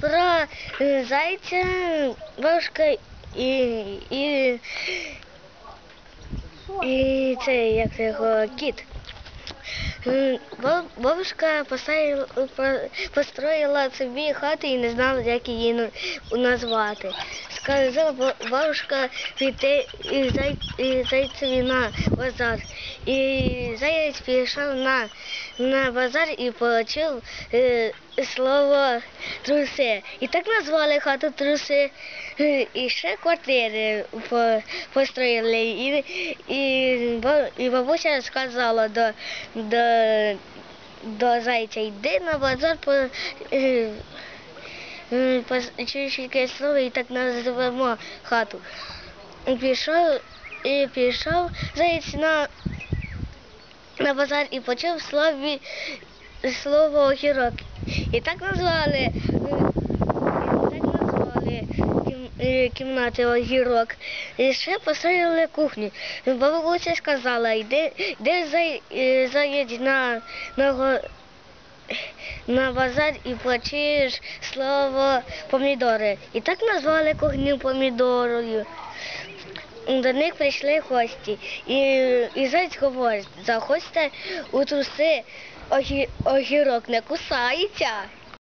про е, зайця, бабушка і, і, і це як його кіт. Бабушка построїла собі хату і не знала, як її назвати. Сказала ба- бабушка піти і зай, і зайцеві на базар. І заяць пішов на, на базар і почув е, слово труси. І так назвали хату труси. Е, І ще квартири по- построїли. І, і, і бабуся сказала до, до, до зайця, йди на базар по. е, е, Почуєш якесь слово і так називемо хату. Пішов, і пішов заєць на, на базар і почув слові, слово огірок. І так назвали, е, і так назвали кім, е, кімнати огірок. І ще построїли кухню. Бабуся сказала, йди, йди е, заїдь на, на, на базар і почуєш слово помідори. І так назвали кухню помідорою. До них прийшли гості. І, і зайць говорить, заходьте у труси, огі, огірок не кусається.